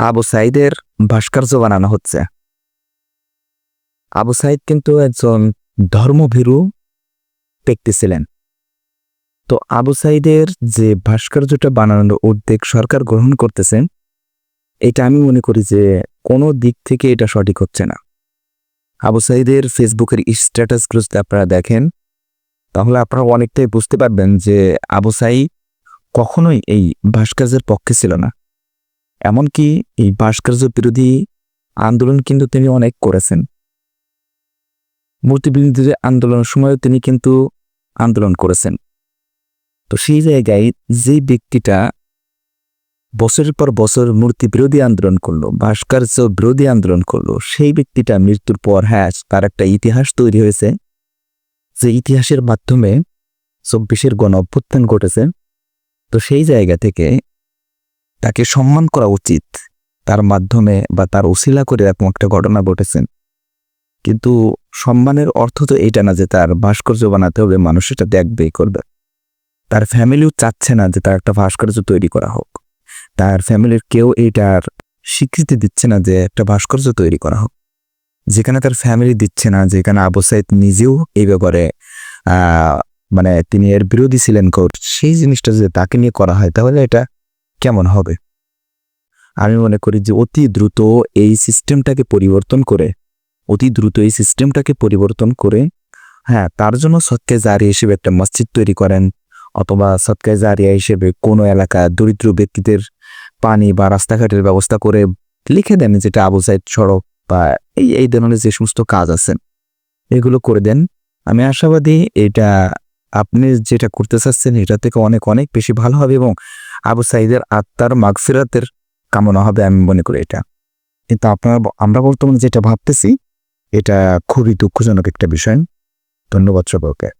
আবু সাইদের ভাস্কর্য বানানো হচ্ছে। আবু সাইদ কিন্তু একজন ধর্মভীরু ব্যক্তি ছিলেন। তো আবু সাইদের যে ভাস্কর্যটা বানানোর উদ্যোগ সরকার গ্রহণ করতেছেন এটা আমি মনে করি যে কোনো দিক থেকে এটা সঠিক হচ্ছে না। আবু সাইদের ফেসবুকের স্ট্যাটাসগুলো যদি আপনারা দেখেন, তাহলে আপনারা অনেকটাই বুঝতে পারবেন যে আবু সাইদ কখনোই এই ভাস্কর্যের পক্ষে ছিল না। এমনকি এই ভাস্কর্য বিরোধী আন্দোলন কিন্তু তিনি অনেক করেছেন। মূর্তি বিরোধী আন্দোলনের সময়ও তিনি কিন্তু আন্দোলন করেছেন। তো সেই জায়গায় যে ব্যক্তিটা বছরের পর বছর মূর্তি বিরোধী আন্দোলন করল, ভাস্কর্য বিরোধী আন্দোলন করল, সেই ব্যক্তিটা মৃত্যুর পর হ্যাঁ তার একটা ইতিহাস তৈরি হয়েছে। যে ইতিহাসের মাধ্যমে চব্বিশের গণ অভ্যুত্থান ঘটেছে। তো সেই জায়গা থেকে তাকে সম্মান করা উচিত। তার মাধ্যমে বা তার ওসিলা করে এরকম একটা ঘটনা ঘটেছেন কিন্তু সম্মানের অর্থ তো এটা না যে তার ভাস্কর্য বানাতে হবে, মানুষ এটা দেখবেই করবে। তার ফ্যামিলিও চাচ্ছে না যে তার একটা ভাস্কর্য তৈরি করা হোক। তার ফ্যামিলির কেউ এটার স্বীকৃতি দিচ্ছে না যে একটা ভাস্কর্য তৈরি করা হোক। যেখানে তার ফ্যামিলি দিচ্ছে না, যেখানে আবু সাইদ নিজেও এই ব্যাপারে মানে তিনি এর বিরোধী ছিলেন কোর্ট, সেই জিনিসটা যদি তাকে নিয়ে করা হয়, তাহলে এটা কেমন হবে? আমি মনে করি যে অতি দ্রুত এই সিস্টেমটাকে পরিবর্তন করে, অতি দ্রুত এই সিস্টেমটাকে পরিবর্তন করে হ্যাঁ তার জন্য সৎকে জারি হিসেবে একটা মসজিদ তৈরি করেন অথবা সৎকায় জারিয়া হিসেবে কোনো এলাকা দরিদ্র ব্যক্তিদের পানি বা রাস্তাঘাটের ব্যবস্থা করে লিখে দেন যেটা আবু সাইদ সড়ক বা এই এই ধরনের যে সমস্ত কাজ আছে। এগুলো করে দেন। আমি আশাবাদী এটা আপনি যেটা করতে চাচ্ছেন, এটা থেকে অনেক অনেক বেশি ভালো হবে এবং আবু সাইদের আত্মার মাগফিরাতের কামনা হবে আমি মনে করি এটা। কিন্তু আপনার আমরা বর্তমানে যেটা ভাবতেছি, এটা খুবই দুঃখজনক একটা বিষয়। ধন্যবাদ সবাইকে।